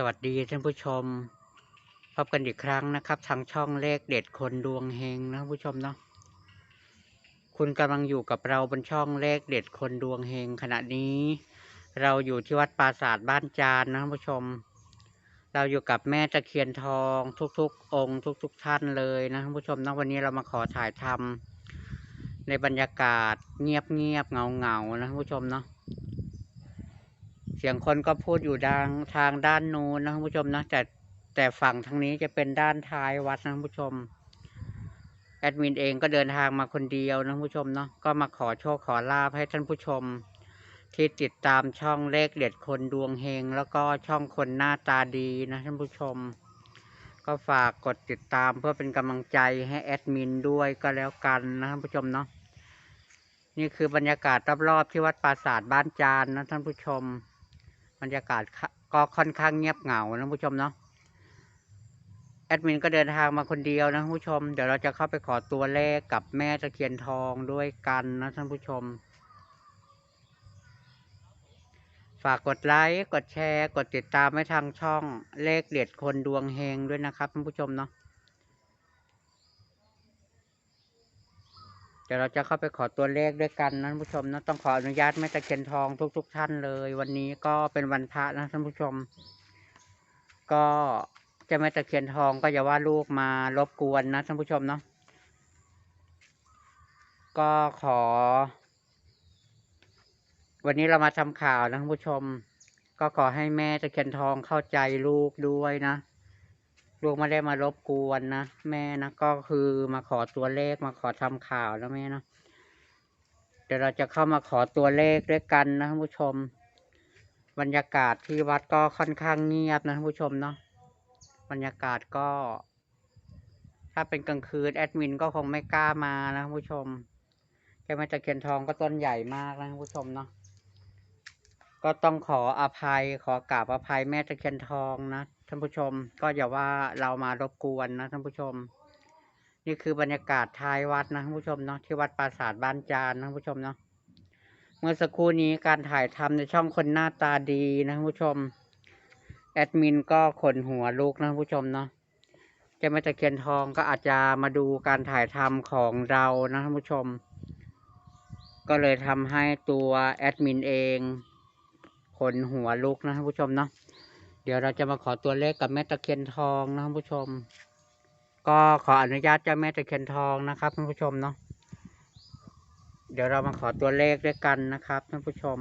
สวัสดีท่านผู้ชม พบกันอีกครั้งนะครับ ทางช่องเลขเด็ดคนดวงเฮงนะท่านผู้ชมเนาะคุณกำลังอยู่กับเราบนช่องเลขเด็ดคนดวงเฮงขณะนี้ เราอยู่ที่วัดปราสาทบ้านจานนะท่านผู้ชม เราอยู่กับแม่ตะเคียนทองทุกๆ องค์ทุก ๆ ท่านเลยนะท่านผู้ชมนะวันนี้เรามาขอถ่ายทำในบรรยากาศเงียบๆเงาๆนะท่านผู้ชมเนาะ เสียงคนก็พูดอยู่ดังทางด้านนู้นนะคุณผู้ชมนะแต่แต่ฝั่งทางนี้จะเป็นด้านท้ายวัดนะคุณผู้ชม แอดมินเองก็เดินทางมาคนเดียวนะคุณผู้ชมเนาะก็มาขอโชคขอลาบให้ท่านผู้ชม ที่ติดตามช่องเลขเด็ดคนดวงเฮงแล้วก็ช่องคนหน้าตาดีนะท่านผู้ชม ก็ฝากกดติดตามเพื่อเป็นกำลังใจให้แอดมินด้วยก็แล้วกันนะท่านผู้ชมเนาะนี่คือบรรยากาศรอบๆที่วัดปราสาทบ้านจานนะท่านผู้ชม บรรยากาศก็ค่อนข้างเงียบเหงานะผู้ชมเนาะแอดมินก็เดินทางมาคนเดียวนะผู้ชม เดี๋ยวเราจะเข้าไปขอตัวเลขกับแม่ตะเคียนทองด้วยกันนะท่านผู้ชม ฝากกดไลค์ กดแชร์ กดติดตามไว้ทางช่องเลขเด็ดคนดวงเฮงด้วยนะครับท่านผู้ชมเนาะ เดี๋ยวเราจะเข้าไปขอตัวเลขด้วยกันนะท่านผู้ชมนะต้องขออนุญาตแม่ตะเคียนทองทุกๆท่านเลย วันนี้ก็เป็นวันพระนะท่านผู้ชม ก็เจะแม่ตะเคียนทองก็อย่าว่าลูกมารบกวนนะท่านผู้ชมเนาะก็ขอ วันนี้เรามาทำข่าวนะท่านผู้ชม ก็ขอให้แม่ตะเคียนทองเข้าใจลูกด้วยนะ ลูกไม่ได้มารบกวนนะแม่นะก็คือมาขอตัวเลขมาขอทำข่าวนะแม่นะเดี๋ยวเราจะเข้ามาขอตัวเลขด้วยกันนะท่านผู้ชม บรรยากาศที่วัดก็ค่อนข้างเงียบนะท่านผู้ชมเนาะบรรยากาศก็ ถ้าเป็นกลางคืนแอดมินก็คงไม่กล้ามานะท่านผู้ชมแกมาจากเคียนทองก็ต้นใหญ่มากนะท่านผู้ชมเนาะก็ต้องขออภัยขอกราบอภัยแม่ตะเคียนทองนะ ท่านผู้ชมก็อย่าว่าเรามารบกวนนะท่านผู้ชม นี่คือบรรยากาศท้ายวัดนะท่านผู้ชมเนาะที่วัดปราสาทบ้านจานนะท่านผู้ชมเนาะเมื่อสักครู่นี้การถ่ายทำในช่องคนหน้าตาดีนะท่านผู้ชม แอดมินก็ขนหัวลูกนะท่านผู้ชมเนาะเจะมาตะเคียนทองก็อาจจะมาดูการถ่ายทำของเรานะท่านผู้ชม ก็เลยทำให้ตัวแอดมินเองขนหัวลุกนะท่านผู้ชมเนาะ เดี๋ยวเราจะมาขอตัวเลขกับแม่ตะเคียนทองนะท่านผู้ชม ก็ขออนุญาตเจ้าแม่ตะเคียนทองนะครับท่านผู้ชมเนาะเดี๋ยวเรามาขอตัวเลขด้วยกันนะครับท่านผู้ชม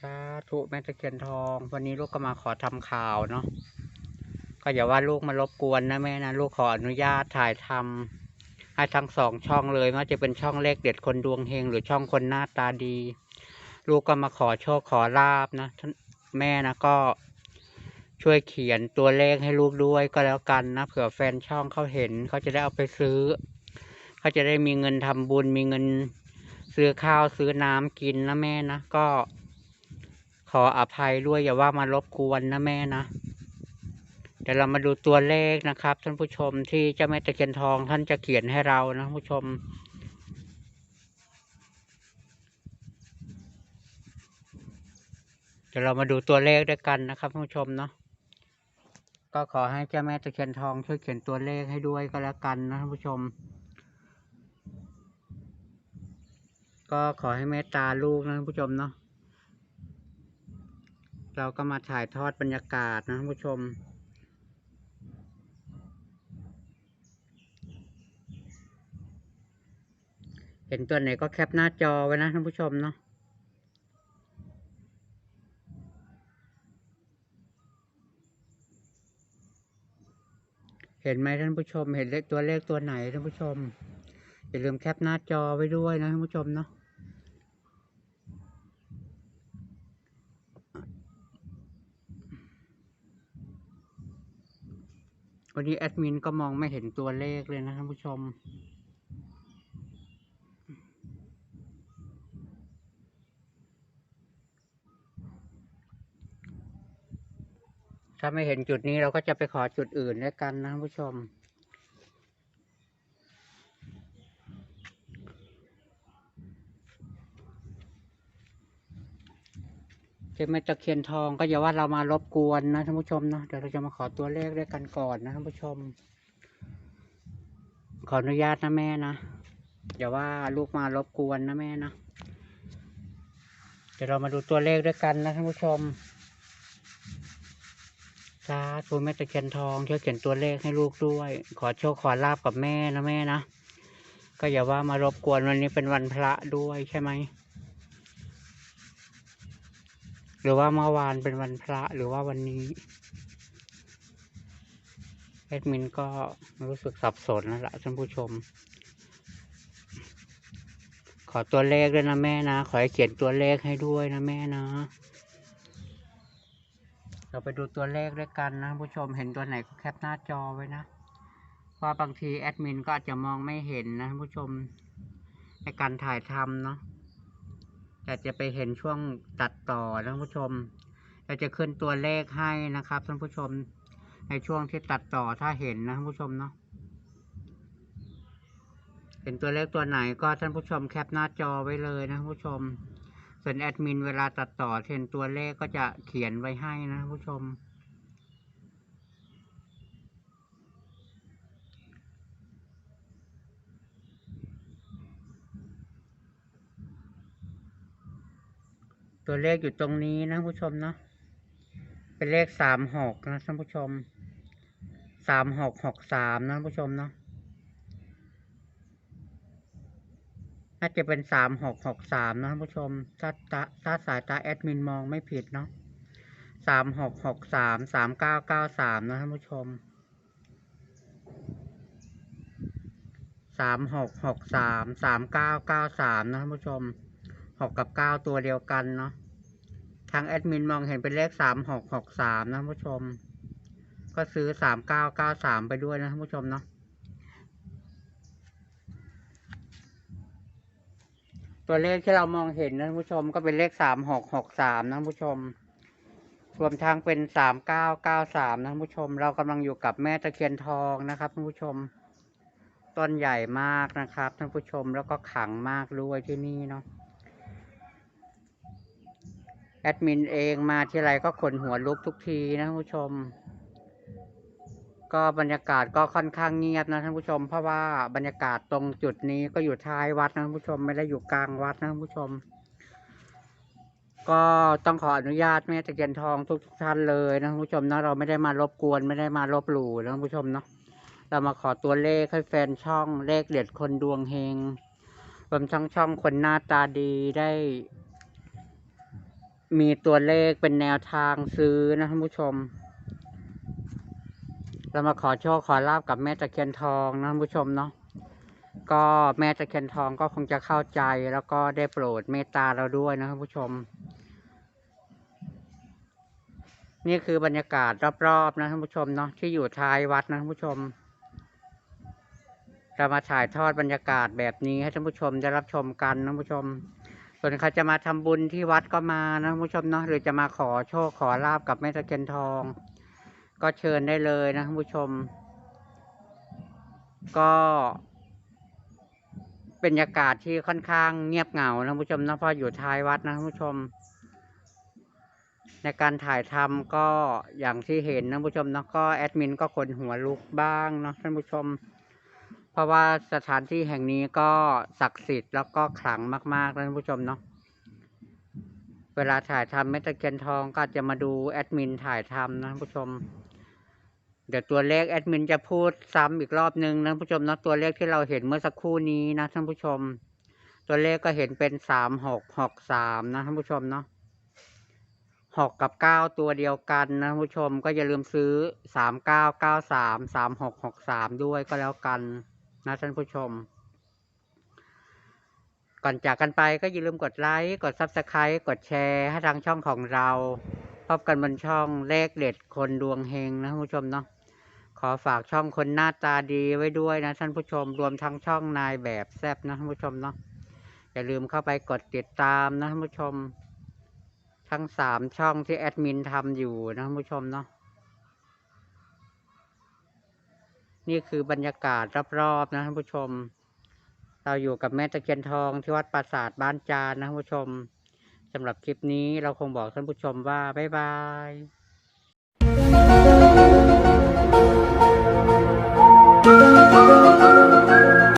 สาธุแม่ตะเคียนทอง วันนี้ลูกก็มาขอทำข่าวเนาะก็อย่าว่าลูกมารบกวนนะแม่นะลูกขออนุญาตถ่ายทำให้ทั้งสองช่องเลยว่าจะเป็นช่องเลขเด็ดคนดวงเฮงหรือช่องคนหน้าตาดี ลูกก็มาขอโชคขอลาบนะท่าน แม่นะก็ช่วยเขียนตัวเลขให้ลูกด้วยก็แล้วกันนะเผื่อแฟนช่องเขาเห็นเขาจะได้เอาไปซื้อ เขาจะได้มีเงินทำบุญมีเงินซื้อข้าวซื้อน้ำกินนะแม่นะก็ ขออภัยด้วยอย่าว่ามารบกวนนะแม่นะเดี๋ยวเรามาดูตัวเลขนะครับ ท่านผู้ชมที่เจ้าแม่ตะเคียนทองท่านจะเขียนให้เรานะผู้ชม ดี๋ยวเรามาดูตัวเลขด้วยกันนะครับผู้ชมเนาะก็ขอให้เจ้าแม่ตะเคียนทองช่วยเขียนตัวเลขให้ด้วยก็แล้วกันนะท่านผู้ชม ก็ขอให้เมตตาลูกนะท่านผู้ชมเนาะเราก็มาถ่ายทอดบรรยากาศนะท่านผู้ชมเห็นตัวไหนก็แคปหน้าจอไว้นะท่านผู้ชมเนาะ เห็นไหมท่านผู้ชม เห็นเลขตัวเลขตัวไหนท่านผู้ชม อย่าลืมแคปหน้าจอไว้ด้วยนะท่านผู้ชมเนาะวันนี้แอดมินก็มองไม่เห็นตัวเลขเลยนะท่านผู้ชม ถ้าไม่เห็นจุดนี้เราก็จะไปขอจุดอื่นด้วยกันนะท่านผู้ชมเจ้าแม่ตะเคียนทองก็อย่าว่าเรามารบกวนนะท่านผู้ชมนะเดี๋ยวเราจะมาขอตัวเลขด้วยกันก่อนนะท่านผู้ชม ขออนุญาตนะแม่นะอย่าว่าลูกมารบกวนนะแม่นะเดี๋ยวเรามาดูตัวเลขด้วยกันนะท่านผู้ชม สาธุแม่ตะเคียนทองช่วยเขียนตัวเลขให้ลูกด้วย ขอโชคขอลาบกับแม่นะแม่นะ ก็อย่าว่ามารบกวนวันนี้เป็นวันพระด้วยใช่ไหม หรือว่าเมื่อวานเป็นวันพระหรือว่าวันนี้แอดมินก็รู้สึกสับสนแล้วล่ะท่านผู้ชม ขอตัวเลขด้วยนะแม่นะ ขอให้เขียนตัวเลขให้ด้วยนะแม่นะ เราไปดูตัวเลขด้วยกันนะท่านผู้ชมเห็นตัวไหนก็แคปหน้าจอไว้นะเพราะบางทีแอดมินก็อาจจะมองไม่เห็นนะท่านผู้ชมในการถ่ายทำเนาะแต่จะไปเห็นช่วงตัดต่อนะท่านผู้ชมเราจะขึ้นตัวเลขให้นะครับท่านผู้ชมในช่วงที่ตัดต่อถ้าเห็นนะท่านผู้ชมเนาะเห็นตัวเลขตัวไหนก็ท่านผู้ชมแคปหน้าจอไว้เลยนะท่านผู้ชม ส่วนแอดมินเวลาตัดต่อเห็นตัวเลขก็จะเขียนไว้ให้นะผู้ชม ตัวเลขอยู่ตรงนี้นะผู้ชมเนาะเป็นเลขสามหกนะท่านผู้ชมสามหกหกสามนะท่านผู้ชมเนาะ น่าจะเป็นสามหกหกสามนะท่านผู้ชมถ้าตาถ้าสายตาแอดมินมองไม่ผิดเนาะสามหกหกสามสามเก้าเก้าสามนะท่านผู้ชมสามหกหกสามสามเก้าเก้าสามนะท่านผู้ชมหกกับเก้าตัวเดียวกันเนาะทางแอดมินมองเห็นเป็นเลขสามหกหกสามนะท่านผู้ชม ก็ซื้อสามเก้าเก้าสามไปด้วยนะท่านผู้ชมเนาะ ตัวเลขที่เรามองเห็นนะท่นผู้ชมก็เป็นเลขสามหกหกสามนะผู้ชม รวมทางเป็นสามเก้าเก้าสามนะผู้ชม เรากำลังอยู่กับแม่ตะเคียนทองนะครับผู้ชม ต้นใหญ่มากนะครับท่านผู้ชมแล้วก็ขังมากด้วยที่นี่เนาะแอดมินเองมาที่ไรก็ขนหัวลุกทุกทีนะผู้ชม ก็บรรยากาศก็ค่อนข้างเงียบนะท่านผู้ชม เพราะว่าบรรยากาศตรงจุดนี้ก็อยู่ท้ายวัดนะท่านผู้ชมไม่ได้อยู่กลางวัดนะท่านผู้ชม ก็ต้องขออนุญาตแม่ตะเคียนทองทุกท่านเลยนะท่านผู้ชมนะเราไม่ได้มารบกวนไม่ได้มาลบหลู่นะท่านผู้ชมเนาะเรามาขอตัวเลขให้แฟนช่องเลขเด็ดคนดวงเฮงรวมทั้งช่องคนหน้าตาดีได้ มีตัวเลขเป็นแนวทางซื้อนะท่านผู้ชม เรามาขอโชคขอลาบกับแม่ตะเคียนทองนะท่านผู้ชมเนาะก็แม่ตะเคียนทองก็คงจะเข้าใจแล้วก็ได้โปรดเมตตาเราด้วยนะท่านผู้ชม นี่คือบรรยากาศรอบๆนะท่านผู้ชมเนาะที่อยู่ท้ายวัดนะท่านผู้ชมเรามาถ่ายทอดบรรยากาศแบบนี้ให้ท่านผู้ชมได้รับชมกันนะท่านผู้ชม ส่วนใครจะมาทำบุญที่วัดก็มานะท่านผู้ชมเนาะหรือจะมาขอโชคขอลาบกับแม่ตะเคียนทอง ก็เชิญได้เลยนะท่านผู้ชม ก็เป็นบรรยากาศที่ค่อนข้างเงียบเหงานะท่านผู้ชมเนาะเพราะอยู่ท้ายวัดนะท่านผู้ชม ในการถ่ายทำก็อย่างที่เห็นนะท่านผู้ชมนะก็แอดมินก็ขนหัวลุกบ้างเนาะท่านผู้ชม เพราะว่าสถานที่แห่งนี้ก็ศักดิ์สิทธิ์แล้วก็ขลังมากๆนะท่านผู้ชมเนาะ เวลาถ่ายทำเมตะเคียนทองก็จะมาดูแอดมินถ่ายทำนะท่านผู้ชม เดี๋ยวตัวเลขแอดมินจะพูดซ้ำอีกรอบนึงนะท่านผู้ชมนะตัวเลขที่เราเห็นเมื่อสักครู่นี้นะท่านผู้ชม ตัวเลขก็เห็นเป็นสามหกหกสามนะท่านผู้ชมเนาะหกกับเก้าตัวเดียวกันนะท่านผู้ชมก็อย่าลืมซื้อสามเก้าเก้าสามสามหกหกสามด้วยก็แล้วกันนะท่านผู้ชม ก่อนจากกันไปก็อย่าลืมกดไลค์ กด Subscribe กดแชร์ให้ทางช่องของเรา พบกันบนช่องเลขเด็ดคนดวงเฮงนะท่านผู้ชมเนาะ ขอฝากช่องคนหน้าตาดีไว้ด้วยนะท่านผู้ชม รวมทั้งช่องนายแบบแซบนะท่านผู้ชมเนาะ อย่าลืมเข้าไปกดติดตามนะท่านผู้ชม ทั้งสามช่องที่แอดมินทำอยู่นะท่านผู้ชมเนาะ นี่คือบรรยากาศรอบๆนะท่านผู้ชม เราอยู่กับแม่ตะเคียนทองที่วัดปราสาทบ้านจานนะท่าผู้ชมสำหรับคลิปนี้เราคงบอกท่านผู้ชมว่า บ๊ายบาย